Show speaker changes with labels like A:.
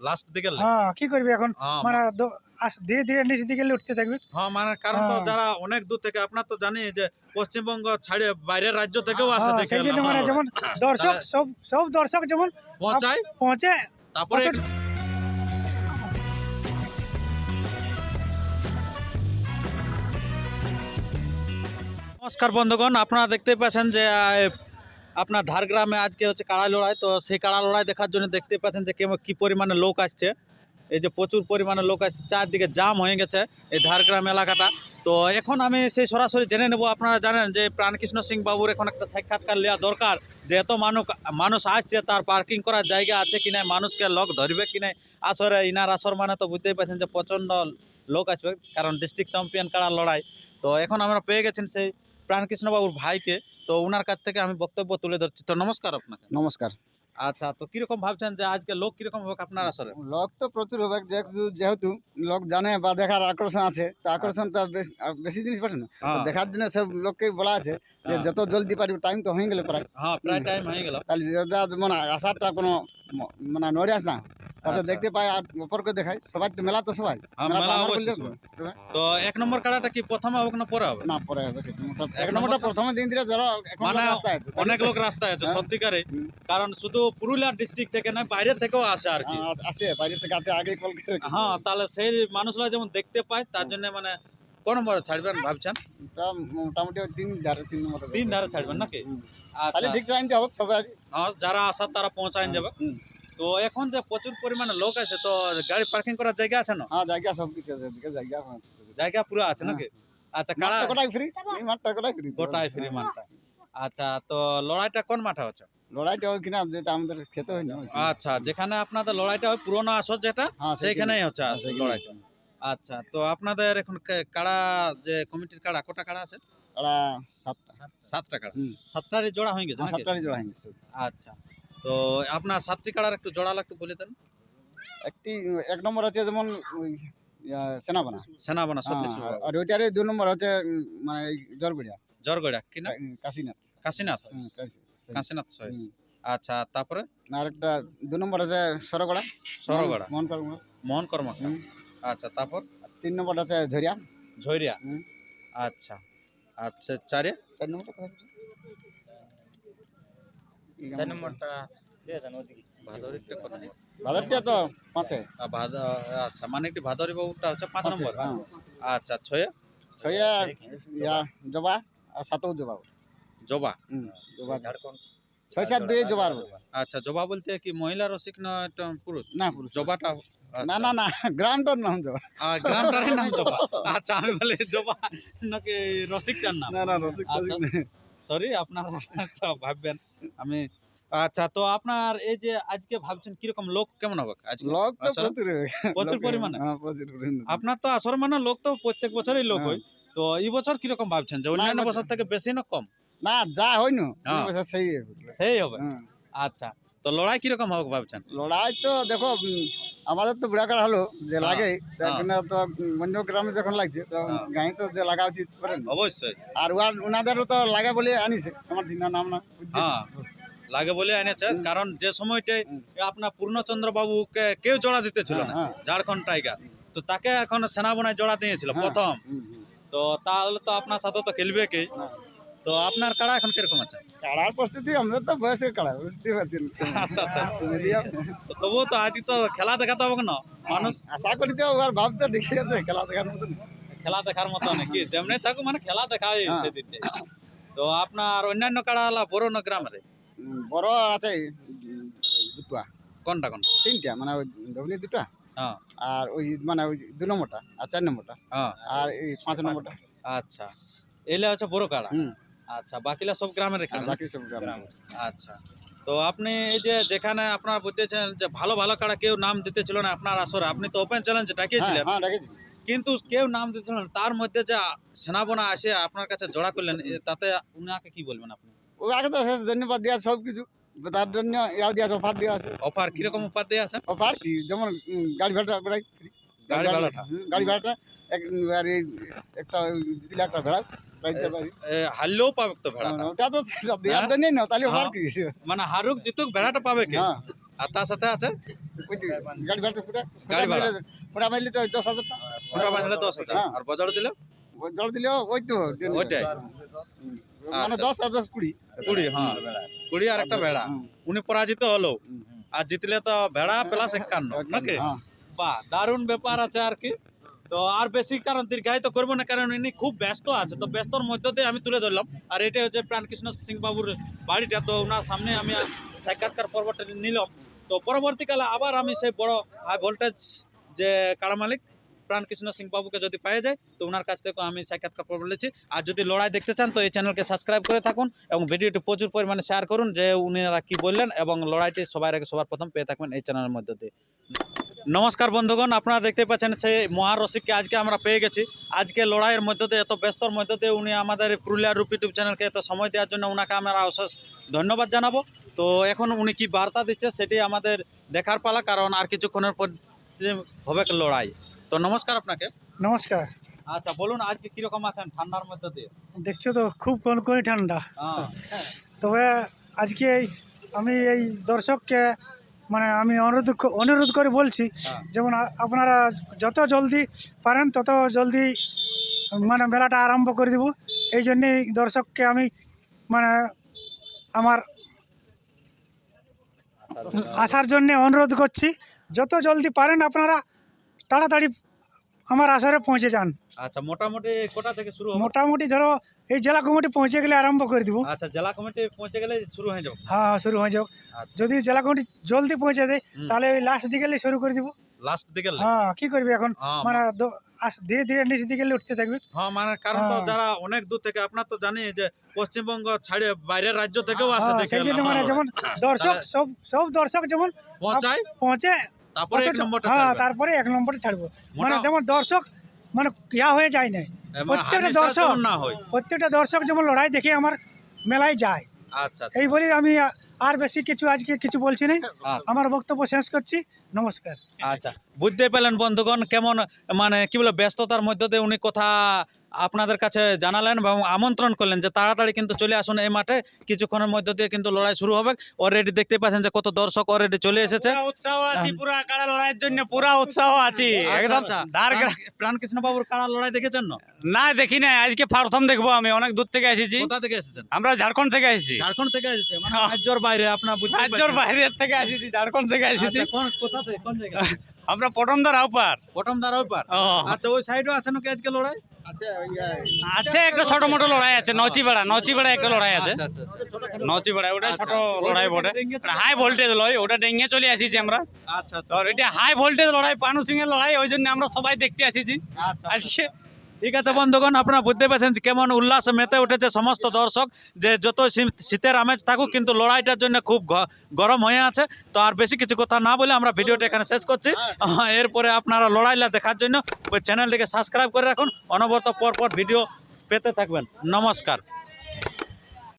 A: Last দিকে
B: হ্যাঁ কি করবি এখন?
A: হ্যাঁ,
B: মানে ধীরে ধীরে নিচের দিকে উঠতে থাকবে।
A: হ্যাঁ মানে কারণ তো
B: হ্যাঁ।
A: যারা অনেক দূর থেকে আপনার তো জানি যে পশ্চিমবঙ্গ বাইরের রাজ্য থেকেও আসে
B: সেই জন্য মানে যেমন দর্শক সব সব দর্শক যেমন
A: পৌঁছায়।
B: পৌঁছে।
A: তারপরে নমস্কার বন্ধুগণ আপনারা দেখতে পাচ্ছেন যে আপনার ধারগ্রামে আজকে হচ্ছে কাড়া লড়াই, তো সেই কাড়া লড়াই দেখার জন্য দেখতে পাচ্ছেন যে কেমন কী পরিমাণে লোক আসছে। এই যে প্রচুর পরিমাণে লোক আসছে, চারদিকে জাম হয়ে গেছে এই ধারগ্রাম এলাকাটা। তো এখন আমি সেই সরাসরি জেনে নেব, আপনারা জানেন যে প্রাণকৃষ্ণ সিং বাবুর এখন একটা সাক্ষাৎকার নেওয়া দরকার, যে এত মানুষ মানুষ আসছে, তার পার্কিং করার জায়গা আছে কি না মানুষকে লোক ধরবে কি না আসরে ইনার আসর মানে তো বুঝতেই পারছেন যে প্রচণ্ড লোক আসবে, কারণ ডিস্ট্রিক্ট চ্যাম্পিয়ন কারা লড়াই। তো এখন আমরা পেয়ে গেছেন সেই প্রাণকৃষ্ণ বাবুর ভাইকে তো ওনার কাছ থেকে আমি বক্তব্য তুলে ধরছি। তো নমস্কার আপনাকে।
C: নমস্কার।
A: আচ্ছা তো কীরকম ভাবছেন যে আজকে লোক কীরকম হবে আপনার আসলে
C: লোক তো প্রচুর হবে যেহেতু লোক জানে বা দেখার আকর্ষণ আছে তো আকর্ষণ তো বেশ- জিনিস পাঠে না।
A: হ্যাঁ,
C: দেখার জন্য সব লোককে বলা আছে যে
A: হ্যাঁ।
C: যত জলদি পারবে টাইম তো হয়ে গেলে প্রায়।
A: হ্যাঁ প্রায় টাইম হয়ে গেল।
C: তাহলে মানে আসারটা কোনো মানে নরিয়াস না। তাতে
A: আচ্ছা।
C: দেখতে পাই আর অপরকে দেখাই সবাই তো মেলা তো সবাই।
A: হ্যাঁ,
C: তো বললে তো-
A: এক নম্বর কাড়াটা কি প্রথমে হবে না পরে হবে?
C: না পরে হবে
A: এক
C: নম্বরটা প্রথমে দিন দিলে
A: মানে। অনেক লোক রাস্তায় আছে
C: হ্যাঁ।
A: সত্যিকারে। কারণ শুধু পুরুলিয়া ডিস্ট্রিক্ট থেকে না বাইরে থেকেও আসে আর কি।
C: হ্যাঁ, আসে বাইরে থেকে আছে আগে কল করে।
A: হ্যাঁ তাহলে সেই মানুষরা যেমন দেখতে পায় তার জন্য মানে কোন নম্বরে ছাড়বেন ভাবছেন?
C: মোটামুটি তিন ধারে তিন নম্বর
A: তিন ধারে ছাড়বেন নাকি? আচ্ছা।
C: তাহলে ঠিক টাইমটা হোক সবাই
A: হ্যাঁ, যারা আসার তারা পৌঁছায় যাবে। তো এখন যে প্রচুর পরিমাণে লোক আছে তো গাড়ি পার্কিং করার জায়গা আছে না?
C: হ্যাঁ জায়গা সব কিছু আছে এদিকে জায়গা
A: জায়গা পুরো আছে
C: হ্যাঁ।
A: নাকি আচ্ছা কারা
C: মাঠটা ফ্রি? এই মাঠটা গোটাই ফ্রি?
A: গোটায় ফ্রি মাঠটা। আচ্ছা তো লড়াইটা কোন মাঠে হচ্ছে?
C: লড়াইটা কিনা যেটা আমাদের খেতে হয় না
A: আচ্ছা যেখানে আপনাদের লড়াইটা হয় পুরোনো আসর যেটা
C: হ্যাঁ
A: সেইখানেই হচ্ছে
C: হ্যাঁ।
A: লড়াইটা আচ্ছা তো আপনাদের এখন কে- কাড়া যে কমিটির কাড়া কটা কাড়া আছে?
C: ওরা সাতটা।
A: সাতটা কাড়া সাতটারই জোড়া হয়ে গেছে
C: হ্যাঁ? সাতটারই জোড়া হয়েছে
A: আচ্ছা। তো আপনার সাতটি কাড়ার একটু জোড়া লাগতো বলে দেন।
C: একটি এক নম্বর আছে যেমন সেনাবানা।
A: সেনাবানা
C: হ্যাঁ, আর ওইটারে দুই নম্বর হচ্ছে মানে জরগুড়িয়া
A: জরগড়া কি না
C: কাশীনাথ।
A: কাশীনাথ।
C: সেই।
A: কাশীনাথ
C: হুম।
A: আচ্ছা তারপরে?
C: আর একটা দুই নম্বর আছে সরগড়া।
A: সরগড়া।
C: মোহন কর্ম
A: মোহন
C: হুম।
A: আচ্ছা তারপর?
C: তিন নম্বর আছে ঝরিয়া।
A: ঝৈরিয়া। আচ্ছা আচ্ছা চারে?
C: চার আছে?
D: চার নম্বরটা
A: ভাদরিটা কত নম্বর?
C: বাজারটা তো পাঁচে
A: আচ্ছা মানে একটি ভাদরি বাবুটা হচ্ছে পাঁচ নম্বর
C: হ্যাঁ
A: আচ্ছা ছয়ে
C: ছয়া ইয়া জবা আর সাতও জবা
A: জবা
C: হুম, জবা
D: ঝাড়খণ্ড
C: ছয় সাত দুই জবার
A: আচ্ছা জবা বলতে কি মহিলা রসিক না একটা পুরুষ
C: না পুরুষ
A: জবাটা
C: না না না গ্রাউন্ডর নাম জবা
A: গ্রামটার নাম জবা আচ্ছা আমি বলি জবা নাকি রসিকটার নাম
C: না না রসিক।
A: সরি আপনারা ভাববেন আমি আচ্ছা তো আপনার এই যে আজকে ভাবছেন কীরকম লোক কেমন হবে আজকে
C: লোক তো। প্রচুর হবে।
A: প্রচুর পরিমাণে?
C: হ্যাঁ প্রচুর পরিমাণে
A: আপনার তো আসর মানে লোক তো প্রত্যেক বছরই লোক
C: হ্যাঁ।
A: হয় তো এই বছর কীরকম ভাবছেন যে অন্যান্য
C: বছর-
A: থেকে বেশি না কম
C: না যা হয় না
A: হ্যাঁ।
C: সেই হবে।
A: সেই হবে। আচ্ছা তো লড়াই কীরকম হবে ভাবছেন
C: লড়াই তো দেখো আমাদের তো বুড়াকার হলো যে
A: হ্যাঁ,
C: লাগে
A: হ্যাঁ।
C: তো অন্য গ্রামে যখন লাগছে তো
A: হ্যাঁ।
C: গাঁয়ে তো যে লাগা উচিত
A: অবশ্যই
C: আর উহার উনাদেরও তো লাগে বলে আনিছে আমার জিনা নাম না
A: লাগে বলে এনেছে কারণ যে সময়টাই আপনার পূর্ণচন্দ্র বাবুকে কেউ জোড়া দিতে ছিল না ঝাড়খণ্ড টাইগার তো তাকে এখন সেনাবনায় জোড়া দিয়েছিল। প্রথম। তো তাহলে তো আপনার সাথে তো খেলবে কি। তো আপনার কাড়া এখন কীরকম আছে?
C: কাড়ার প্রস্তুতি আমাদের তো বয়সের কাড়া বুঝতে পারছেন।
A: আচ্ছা আচ্ছা তো তবুও তো আজকে তো খেলা দেখাতে হবে না মানুষ
C: আশা করি তো ওর ভাব তো দেখে আছে খেলা দেখার মতন।
A: খেলা দেখার মতো নাকি যেমনি থাকুক মানে খেলা দেখাই
C: হ্যাঁ।
A: সেদিনটাই। তো আপনার অন্যান্য কাড়া হলা বড় না গ্রামের
C: বড় আছে দুটা।
A: কোনটা কোনটা?
C: তিনটা মানে ওই ধবনি দুটা।
A: হ্যাঁ।
C: আর ওই মানে ওই দু নম্বরটা আর চার নম্বরটা।
A: হ্যাঁ।
C: আর এই পাঁচ নম্বরটা।
A: আচ্ছা। এলে হচ্ছে বড় কাড়া।
C: হুম।
A: আচ্ছা বাকিলা সব গ্রামের
C: আর বাকি সব গ্রাম
A: আচ্ছা। তো আপনি এই যে যেখানে আপনার বুঝতেছেন যে ভালো ভালো কাড়া কেউ নাম দিতেছিল না আপনার আসরে আপনি তো ওপেন চ্যালেঞ্জ
C: হ্যাঁ
A: ডাকিয়েছিলেন।
C: হ্যাঁ রেখেছি
A: কিন্তু কেউ নাম দিতেছিল না তার মধ্যে যে সেনাবনা আসে আপনার কাছে জোড়া করলেন তাতে উনাকে কি বলবেন আপনি?
C: ও আগে তো শেষ ধন্যবাদ দেওয়া সব কিছু। তার জন্য ইয়াও দেওয়া আছে অফার দেওয়া আছে।
A: অফার কীরকম উপার দিয়ে আছে?
C: অফার কি? যেমন গাড়ি প্রায় free।
A: গাড়ি ভাড়াটা?
C: গাড়ি ভাড়াটা এক আর এই একটা ওই একটা ভেড়া
A: হারলেও পাবে তো ভেড়াটা?
C: ওটা তো দেওয়ার জন্যই না তাহলে অফার
A: হ্যাঁ।
C: কি
A: মানে হারুক জিতুক ভেড়াটা পাবে কি?
C: হ্যাঁ।
A: আর তার সাথে আছে?
C: গাড়ি ভাড়া
A: গাড়ি ভাড়া।
C: মাইলে তো দশ হাজার
A: ওটা বাঁধলে দশ হাজার।
C: হ্যাঁ।
A: আর বজর দিলে?
C: জল দিলেও ওই তো
A: ওইটাই।
C: মানে
A: আচ্ছা।
C: দশ আর দশ কুড়ি।
A: কুড়ি হ্যাঁ। কুড়ি আর একটা ভেড়া উনি পরাজিত হলো। আর জিতলে তো ভেড়া প্লাস একান্ন নাকি?
C: হ্যাঁ।
A: বাহ দারুণ ব্যাপার আছে আর কি। তো আর বেশি কারণ দীর্ঘায়িত করব না, কারণ ইনি খুব ব্যস্ত আছে। তো ব্যস্তর মধ্যে দিয়ে আমি তুলে ধরলাম। আর এটা হচ্ছে প্রাণকৃষ্ণ সিং বাবুর বাড়িটা। তো ওনার সামনে আমি সাক্ষাৎকার পর্বটা নিলাম। তো পরবর্তীকালে আবার আমি সেই বড় হাই ভোল্টেজ যে কারা মালিক, প্রাণকৃষ্ণ সিং বাবুকে যদি পেয়ে যায়, তো ওনার কাছ থেকে আমি সাক্ষাৎকার নিয়েছি আর যদি লড়াই দেখতে চান, তো এই চ্যানেলকে সাবস্ক্রাইব করে থাকুন এবং ভিডিওটি প্রচুর পরিমাণে শেয়ার করুন যে উনারা কি বললেন এবং লড়াইটি সবার আগে সবার প্রথম পেয়ে থাকবেন এই চ্যানেলের মধ্যে দিয়ে। নমস্কার বন্ধুগণ আপনারা দেখতে পাচ্ছেন সেই মহারসিককে আজকে আমরা পেয়ে গেছি। আজকে লড়াইয়ের মধ্য দিয়ে এত ব্যস্তর মধ্য দিয়ে উনি আমাদের পুরুলিয়ার রূপ ইউটিউব চ্যানেলকে এত সময় দেওয়ার জন্য ওনাকে আমরা অশেষ ধন্যবাদ জানাব। তো এখন উনি কি বার্তা দিচ্ছে সেটি আমাদের দেখার পালা কারণ আর কিছুক্ষণের পর হবে লড়াই। তো নমস্কার আপনাকে।
B: নমস্কার।
A: আচ্ছা বলুন আজকে কীরকম আছেন ঠান্ডার মধ্যে দিয়ে?
B: দেখছ তো খুব কনকনি ঠান্ডা।
A: হ্যাঁ।
B: তবে আজকে আমি এই দর্শককে মানে আমি অনুরোধ অনুরোধ করে বলছি
A: হ্যাঁ।
B: যেমন আপনারা যত জলদি পারেন তত জলদি মানে মেলাটা আরম্ভ করে দেব এই জন্যেই দর্শককে আমি মানে আমার আসার জন্যে অনুরোধ করছি যত জলদি পারেন আপনারা তাড়াতাড়ি আমার আসরে পৌঁছে যান।
A: আচ্ছা মোটামুটি কোটা থেকে শুরু
B: মোটামুটি ধরো এই জেলা কমিটি পৌঁছে গেলে আরম্ভ করে দিব।
A: আচ্ছা জেলা কমিটি পৌঁছে গেলে শুরু হয়ে যাবে?
B: হ্যাঁ হ্যাঁ, শুরু হয়ে যাও
A: আচ্ছা।
B: যদি জেলা কমিটি জলদি পৌঁছে দেয় তাহলে ওই লাস্ট দিকে গেলে শুরু করে দিব।
A: লাস্ট দিকে
B: হ্যাঁ কি করবি এখন?
A: হ্যাঁ,
B: মানে ধীরে ধীরে নিচ দিকে উঠতে থাকবে।
A: হ্যাঁ মানে কারণ তো
B: হ্যাঁ।
A: যারা অনেক দূর থেকে আপনার তো জানি যে পশ্চিমবঙ্গ ছাড়ে বাইরের রাজ্য থেকেও আসে
B: হ্যাঁ, সেই জন্য মানে যেমন দর্শক সব সব দর্শক যেমন
A: পৌঁছায়?
B: পৌঁছে
A: তারপরে এক নম্বরটা
B: হ্যাঁ। তারপরে এক নম্বরে ছাড়বো। মানে
A: মোটা-
B: যেমন দর্শক মানে ইয়া হয়ে যায় না।
A: মানে
B: প্রত্যেকটা দর্শক-
A: যেমন না হয়।
B: প্রত্যেকটা দর্শক যেমন লড়াই দেখে আমার মেলায় যায়।
A: আচ্ছা আচ্ছা,
B: এই বলে আমি আ- আর বেশি কিছু আজকে কিছু বলছি না।
A: আচ্ছা।
B: আমার বক্তব্য শেষ করছি। নমস্কার।
A: আচ্ছা। বুঝতে পেলেন বন্ধুগণ কেমন মানে কি বলে ব্যস্ততার মধ্যে দিয়ে উনি কথা আপনাদের কাছে জানালেন এবং আমন্ত্রণ করলেন যে তাড়াতাড়ি কিন্তু চলে আসুন এই মাঠে। কিছুক্ষণের মধ্যে দিয়ে কিন্তু লড়াই শুরু হবে। অলরেডি দেখতে পাচ্ছেন যে কত দর্শক অলরেডি চলে এসেছে।
D: উৎসাহ আছি পুরা কাড়া লড়াইয়ের জন্য পুরা উৎসাহ আছি। একদম
A: প্রাণকৃষ্ণ বাবুর কাড়া লড়াই দেখেছেন না?
D: না দেখি না আজকে প্রথম দেখব আমি। অনেক দূর থেকে এসেছি।
A: কোথা থেকে এসেছেন?
D: আমরা ঝাড়খণ্ড থেকে এসেছি।
A: ঝাড়খণ্ড থেকে এসেছে? মানে
D: হ্যাঁ।
A: রাজ্যর বাইরে আপনার
D: রাজ্যের বাইরের থেকে এসেছি ঝাড়খণ্ড থেকে এসেছি।
A: আচ্ছা, কোন কোথা থেকে? কোন জায়গা?
D: আমরা পটমদার আউপার।
A: প্রথম দ্বার ওই পার
D: ও,
A: আচ্ছা ওই সাইডও আছে নাকি আজকে লড়াই?
C: আছে
D: একটা ছোট মোটো লড়াই আছে নচিপাড়া নচিবেড়া একটা লড়াই আছে।
A: নচিপাড়া আচ্ছা আচ্ছা।
D: ওটা ছোট
A: আচ্ছা,
D: লড়াই বটে। হাই ভোল্টেজ লড়াই ওটা ডেঙ্গে চলে আসিছি আমরা।
A: আচ্ছা আচ্ছা।
D: তো এটা হাই ভোল্টেজ লড়াই পানু সিং এর লড়াই ওই জন্য আমরা সবাই দেখতে আসিছি।
A: আচ্ছা ঠিক আছে, বন্ধুগণ, আপনারা বুঝতে পারছেন কেমন উল্লাস মেতে উঠেছে সমস্ত দর্শক, যে যত শীত- শীতের আমেজ থাকুক, কিন্তু লড়াইটার জন্য খুব গরম হয়ে আছে। তো আর বেশি কিছু কথা না বলে আমরা ভিডিওটা এখানে শেষ করছি। এরপরে আপনারা লড়াইলা দেখার জন্য ওই চ্যানেলটিকে সাবস্ক্রাইব করে রাখুন। অনবরত পর পর ভিডিও পেতে থাকবেন। নমস্কার।